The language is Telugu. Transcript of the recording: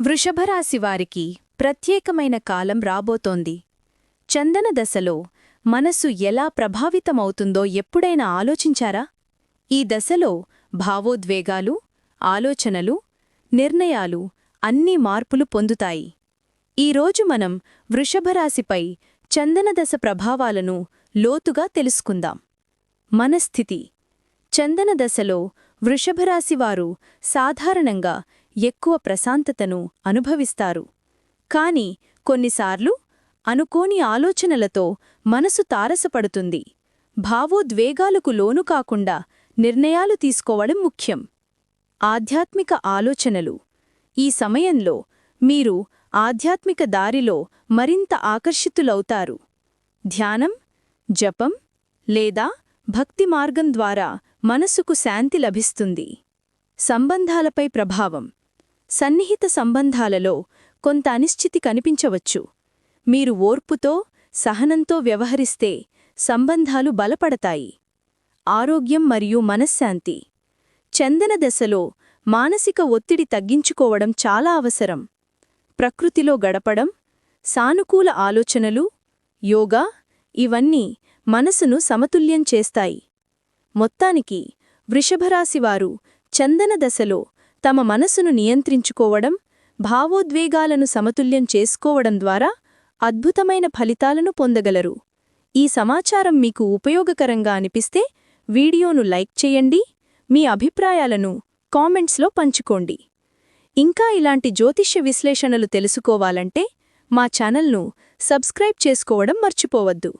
వృషభరాశివారికి ప్రత్యేకమైన కాలం రాబోతోంది. చందన దశలో మనసు ఎలా ప్రభావితమవుతుందో ఎప్పుడైనా ఆలోచించారా? ఈ దశలో భావోద్వేగాలు ఆలోచనలు నిర్ణయాలు అన్నీ మార్పులు పొందుతాయి. ఈరోజు మనం వృషభరాశిపై చందనదశ ప్రభావాలను లోతుగా తెలుసుకుందాం. మనస్థితి. చందనదశలో వృషభరాశివారు సాధారణంగా ఎక్కువ ప్రశాంతతను అనుభవిస్తారు. కాని కొన్నిసార్లు అనుకోని ఆలోచనలతో మనసు తారసపడుతుంది. భావోద్వేగాలకు లోను కాకుండా నిర్ణయాలు తీసుకోవడం ముఖ్యం. ఆధ్యాత్మిక ఆలోచనలు. ఈ సమయంలో మీరు ఆధ్యాత్మిక దారిలో మరింత ఆకర్షితులవుతారు. ధ్యానం జపం లేదా భక్తి మార్గం ద్వారా మనసుకు శాంతి లభిస్తుంది. సంబంధాలపై ప్రభావం. సన్నిహిత సంబంధాలలో కొంత అనిశ్చితి కనిపించవచ్చు. మీరు ఓర్పుతో సహనంతో వ్యవహరిస్తే సంబంధాలు బలపడతాయి. ఆరోగ్యం మరియు మనశ్శాంతి. చందన దశలో మానసిక ఒత్తిడి తగ్గించుకోవడం చాలా అవసరం. ప్రకృతిలో గడపడం సానుకూల ఆలోచనలు యోగా ఇవన్నీ మనసును సమతుల్యం చేస్తాయి. మొత్తానికి వృషభరాశివారు చందన దశలో తమ మనసును నియంత్రించుకోవడం భావోద్వేగాలను సమతుల్యం చేసుకోవడం ద్వారా అద్భుతమైన ఫలితాలను పొందగలరు. ఈ సమాచారం మీకు ఉపయోగకరంగా అనిపిస్తే వీడియోను లైక్ చేయండి మీ అభిప్రాయాలను కామెంట్స్లో పంచుకోండి. ఇంకా ఇలాంటి జ్యోతిష్య విశ్లేషణలు తెలుసుకోవాలంటే మా ఛానల్ను సబ్స్క్రైబ్ చేసుకోవడం మర్చిపోవద్దు.